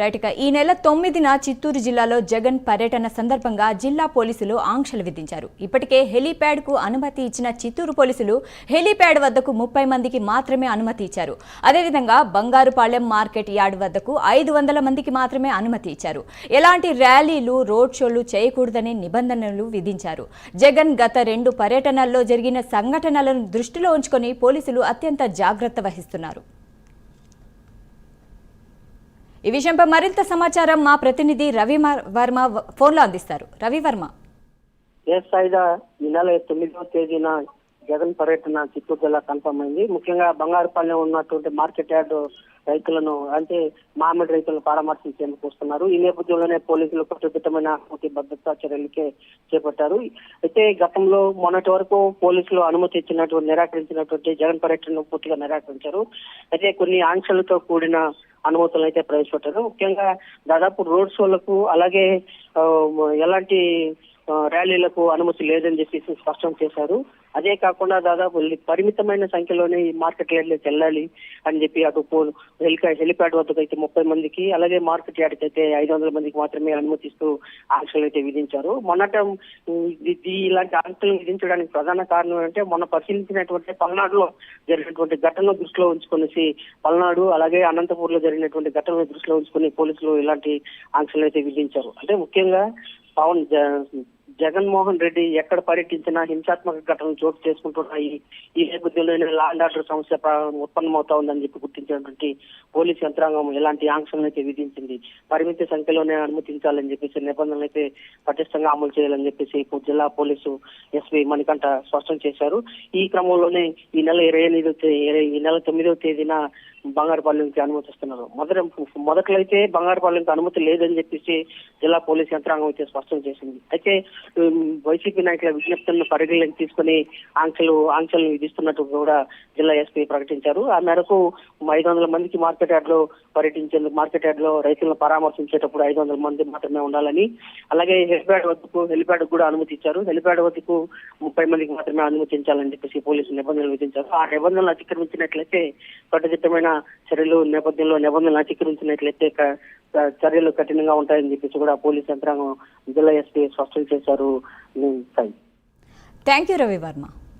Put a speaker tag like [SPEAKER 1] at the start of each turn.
[SPEAKER 1] Right ఇక ఈ నెల తొమ్మిదిన చిత్తూరు జిల్లాలో జగన్ పర్యటన సందర్భంగా జిల్లా పోలీసులు ఆంక్షలు విధించారు. ఇప్పటికే హెలీప్యాడ్కు అనుమతి ఇచ్చిన చిత్తూరు పోలీసులు హెలీప్యాడ్ వద్దకు ముప్పై మందికి మాత్రమే అనుమతి ఇచ్చారు. అదేవిధంగా బంగారుపాలెం మార్కెట్ యార్డ్ వద్దకు ఐదు వందల మందికి మాత్రమే అనుమతి ఇచ్చారు. ఎలాంటి ర్యాలీలు రోడ్ షోలు చేయకూడదని నిబంధనలు విధించారు. జగన్ గత రెండు పర్యటనల్లో జరిగిన సంఘటనలను దృష్టిలో ఉంచుకొని పోలీసులు అత్యంత జాగ్రత్త వహిస్తున్నారు. ఈ విషయంపై మరింత సమాచారం మా ప్రతినిధి రవి వర్మ ఫోన్లో అందిస్తారు. రవి వర్మ.
[SPEAKER 2] ఎస్ ఐదా ఈ నెల తొమ్మిదవ తేదీన జగన్ పర్యటన చిత్తూరు జిల్లా కన్ఫర్మ్ అయింది ముఖ్యంగా బంగారుపాలెం ఉన్నటువంటి మార్కెట్ యార్డ్ రైతులను అంటే మామిడి రైతులను పరామర్శించేందుకు వస్తున్నారు ఈ నేపథ్యంలోనే పోలీసులు కట్టుదిట్టమైన భద్రతా చర్యలకే చేపట్టారు. అయితే గతంలో మొన్నటి వరకు పోలీసులు అనుమతి ఇచ్చినటువంటి నిరాకరించినటువంటి జగన్ పర్యటనను పూర్తిగా నిరాకరించారు. అయితే కొన్ని ఆంక్షలతో కూడిన అనుమతులు అయితే ప్రవేశపెట్టారు. ముఖ్యంగా దాదాపు రోడ్ షోలకు అలాగే ఎలాంటి ర్యాలీలకు అనుమతి లేదని చెప్పేసి స్పష్టం చేశారు. అదే కాకుండా దాదాపు పరిమితమైన సంఖ్యలోనే ఈ మార్కెట్ యార్డ్లోకి వెళ్ళాలి అని చెప్పి అటు హెలికా హెలిప్యాడ్ వద్దకు అయితే ముప్పై మందికి అలాగే మార్కెట్ యార్డ్కి అయితే ఐదు వందల మందికి మాత్రమే అనుమతిస్తూ ఆంక్షలు అయితే విధించారు. మొన్నట ఇది- ఇలాంటి ఆంక్షలు విధించడానికి ప్రధాన కారణం అంటే మొన్న పరిశీలించినటువంటి పల్నాడులో జరిగినటువంటి ఘటనను దృష్టిలో ఉంచుకునేసి పల్నాడు అలాగే అనంతపూర్లో జరిగినటువంటి ఘటనను దృష్టిలో ఉంచుకొని పోలీసులు ఇలాంటి ఆంక్షలు అయితే విధించారు. అంటే ముఖ్యంగా పవన్ జ- జగన్మోహన్ రెడ్డి ఎక్కడ పర్యటించినా హింసాత్మక ఘటనలు చోటు చేసుకుంటున్నాయి. ఈ నేపథ్యంలోనే లా అండ్ ఆర్డర్ సమస్య ఉత్పన్నమవుతా ఉందని చెప్పి గుర్తించినటువంటి పోలీస్ యంత్రాంగం ఎలాంటి ఆంక్షలను అయితే విధించింది. పరిమిత సంఖ్యలోనే అనుమతించాలని చెప్పేసి నిబంధనలు అయితే పటిష్టంగా అమలు చేయాలని చెప్పేసి ఇప్పుడు జిల్లా పోలీసు ఎస్పీ మణికంఠ స్పష్టం చేశారు. ఈ క్రమంలోనే ఈ నెల ఇరవై ఎనిమిదో ఇరవై- ఈ నెల తొమ్మిదవ తేదీన బంగారుపాలెంకి అనుమతిస్తున్నారు. మొదట మొదట్లో అయితే బంగారుపాలెంకి అనుమతి లేదని చెప్పేసి జిల్లా పోలీస్ యంత్రాంగం అయితే స్పష్టం చేసింది. అయితే వైసీపీ నాయకుల విజ్ఞప్తులను పరిగణలోకి తీసుకుని ఆంక్షలు ఆంక్షలను విధిస్తున్నట్టు కూడా జిల్లా ఎస్పీ ప్రకటించారు. ఆ మేరకు ఐదు వందల మందికి మార్కెట్ యార్డ్లో పర్యటించేందుకు మార్కెట్ యార్డ్లో రైతులను పరామర్శించేటప్పుడు ఐదు వందల మంది మాత్రమే ఉండాలని అలాగే హెలిప్యాడ్ వద్దకు హెలిప్యాడ్ కూడా అనుమతి ఇచ్చారు హెలిప్యాడ్ వద్దకు ముప్పై మందికి మాత్రమే అనుమతించాలని చెప్పేసి పోలీసులు నిబంధనలు విధించారు. ఆ నిబంధనలు అతిక్రమించినట్లయితే కట్టుదిట్టమైన చర్యలు నేపథ్యంలో నిబంధనలు అతిక్రమించినట్లయితే చర్యలు కఠినంగా ఉంటాయని చెప్పేసి కూడా పోలీస్ యంత్రాంగం జిల్లా ఎస్పీ స్పష్టం చేశారు. వారు
[SPEAKER 1] థ్యాంక్ యూ రవి వర్మ